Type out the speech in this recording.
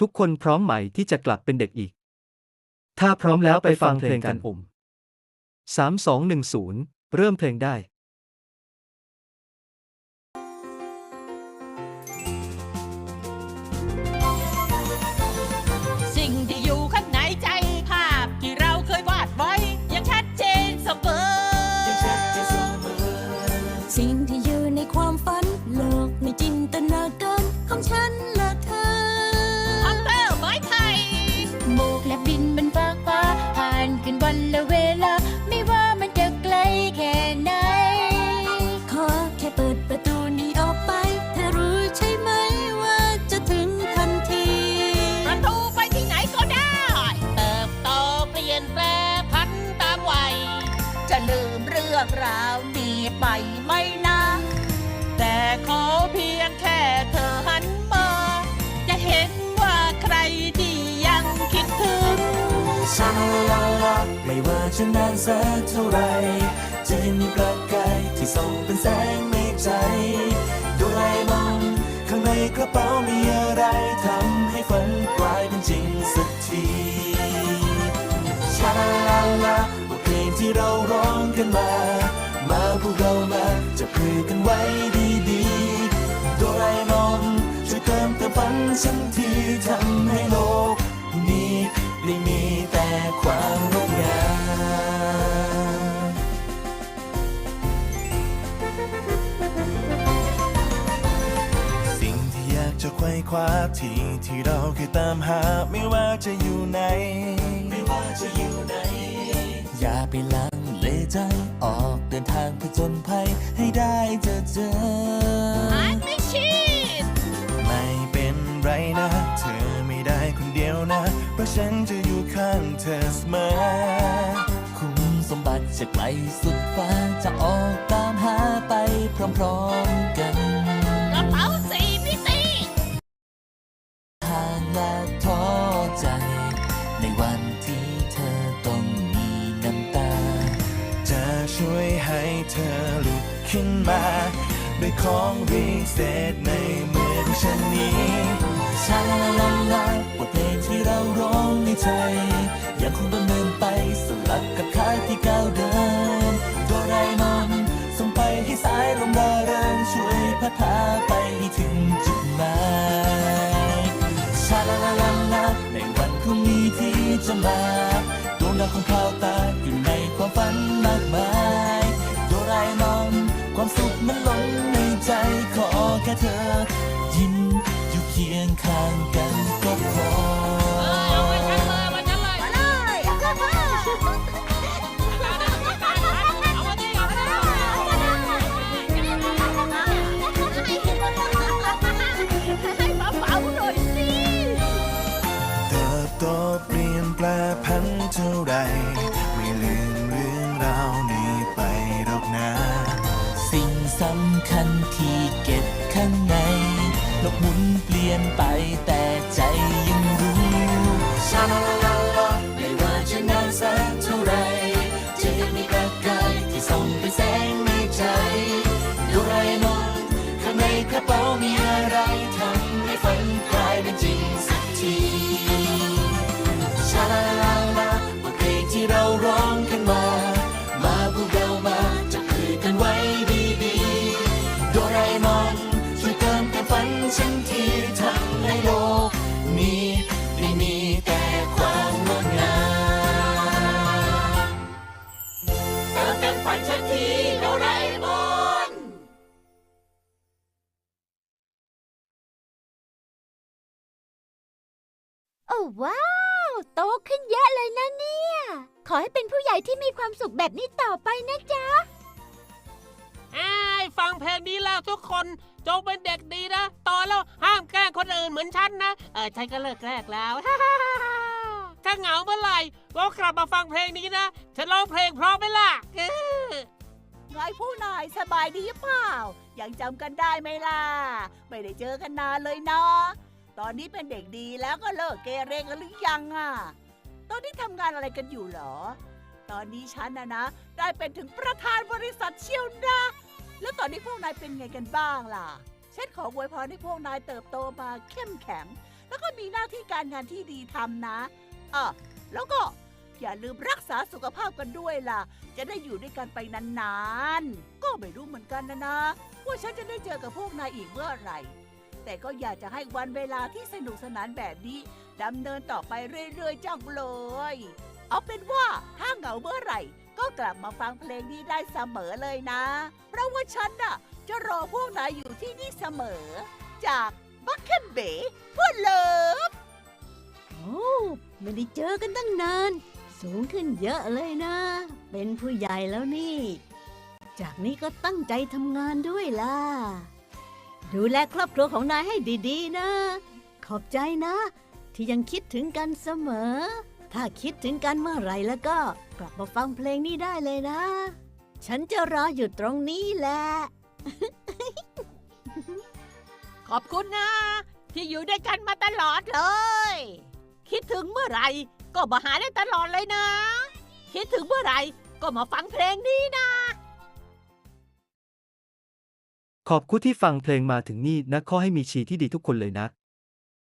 ทุกคนพร้อมไหมที่จะกลับเป็นเด็กอีก ถ้าพร้อมแล้วไปฟังเพลงกันผมสามสองหนึ่งศูนย์เริ่มเพลงได้ ละเวลา ไม่ว่ามันจะไกลแค่ไหน ขอแค่เปิดประตูนี้ออกไป เธอรู้ใช่ไหมว่าจะถึงทันที ประตูไปที่ไหนก็ได้ เติบโตเปลี่ยนแปลงพันตามวัย จะลืมเรื่องราวดีไปไม่น ไม่ว่าจะนานสักเท่าไรจะยังมีประกายที่ส่องเป็นแสงในใจดราเอมอนข้างในกระเป๋ามีอะไรทำให้ฝันกลายเป็นจริงสักทีชาลาลาลาบทเพลงที่เราร้องกันมา มาพวกเรามาจะพือกันไว้ดีๆโดราเอมอนช่วยเติมเต็มฝันฉันทีทำให้โลกนี้ได้มีแต่ความาที่ที่เราเคยตามหาไม่ว่าจะอยู่ไหนไม่ว่าจะอยู่ไหน อย่าไปลังเลใจออกเดินทางผจญภัยให้ได้เจอเจออันไม่ชิดไม่เป็นไรนะ เธอไม่ได้คนเดียวนะ เพราะฉันจะอยู่ข้างเธอเสมอคุณสมบัติจะไกลสุดฟ้าจะออกตามหาไปพร้อม ช่วยให้เธอลุกขึ้นมาด้วยของวิเศษในมือของฉันนี้ชาลาลาลาบทเพลงที่เราร้องในใจ ยังคงดำเนินไปสลับกับขาที่ก้าวเดินโดราเอมอนส่งไปให้สายลมระเริงช่วยพัดพาไปให้ถึงจุดหมายชาลาลาลาลาในวันพรุ่งนี้ที่จะมาดวงดาวของพราวตาอยู่ในความฝัน ความสุขมันล้นในใจขอแค่เธอ ยิ้มอยู่เคียงข้างกันก็พอเอาไว้ฉันเลยมาฉันเลยเอามาดิเอามาดิให้เบาๆหน่อยสิเติบโตเปลี่ยนแปลพันเท่าไร คันที่เก็บข้างในโลกหมุนเปลี่ยนไปแต่ใจยังรู้ชาลา ติมเต็มฝันฉันทีโดราเอมอนโอ้ว้าว โตขึ้นเยอะเลยนะเนี่ย ขอให้เป็นผู้ใหญ่ที่มีความสุขแบบนี้ต่อไปนะจ๊ะ ไอ้ายฟังเพลงนี้แล้วทุกคนจงเป็นเด็กดีนะ ต่อแล้วห้ามแกล้งคนอื่นเหมือนฉันนะ เออฉันก็เลิกแกล้งแล้ว ถ้าเหงาเมื่อไหร่ก็กลับมาฟังเพลงนี้นะฉันร้องเพลงเพราะไหมล่ะไงผู้นายสบายดีเปล่า ยังจำกันได้ไหมล่ะ ไม่ได้เจอกันนานเลยเนาะตอนนี้เป็นเด็กดีแล้วก็เลิกเกเรกันหรือยังอะ ตอนนี้ทำงานอะไรกันอยู่เหรอ ตอนนี้ฉันนะนะ ได้เป็นถึงประธานบริษัทเชียวนะ แล้วตอนนี้พวกนายเป็นไงกันบ้างล่ะฉันขออวยพรให้พวกนายเติบโตมาเข้มแข็ง แล้วก็มีหน้าที่การงานที่ดีทำนะ อะแล้วก็อย่าลืมรักษาสุขภาพกันด้วยล่ะ จะได้อยู่ด้วยกันไปนานๆ ก็ไม่รู้เหมือนกันนะนะ ว่าฉันจะได้เจอกับพวกนายอีกเมื่อไหร่ แต่ก็อยากจะให้วันเวลาที่สนุกสนานแบบนี้ดำเนินต่อไปเรื่อยๆจังเลย เอาเป็นว่าถ้าเหงาเมื่อไหร่ ก็กลับมาฟังเพลงนี้ได้เสมอเลยนะ เพราะว่าฉันน่ะ จะรอพวกนายอยู่ที่นี่เสมอ จากบัคเคนเบเพื่อเลิฟ อ้ไม่ได้เจอกันตั้งนาน สูงขึ้นเยอะเลยนะ เป็นผู้ใหญ่แล้วนี่ จากนี้ก็ตั้งใจทำงานด้วยล่ะ ดูแลครอบครัวของนายให้ดีๆนะ ขอบใจนะ ที่ยังคิดถึงกันเสมอ ถ้าคิดถึงกันเมื่อไหร่แล้วก็กลับมาฟังเพลงนี้ได้เลยนะ ฉันจะรออยู่ตรงนี้แหละ ขอบคุณนะ ที่อยู่ด้วยกันมาตลอดเลย คิดถึงเมื่อไหร่ก็มาหาได้ตลอดเลยนะ คิดถึงเมื่อไหร่ก็มาฟังเพลงนี้นะ ขอบคุณที่ฟังเพลงมาถึงนี่นะ ขอให้มีชีที่ดีทุกคนเลยนะ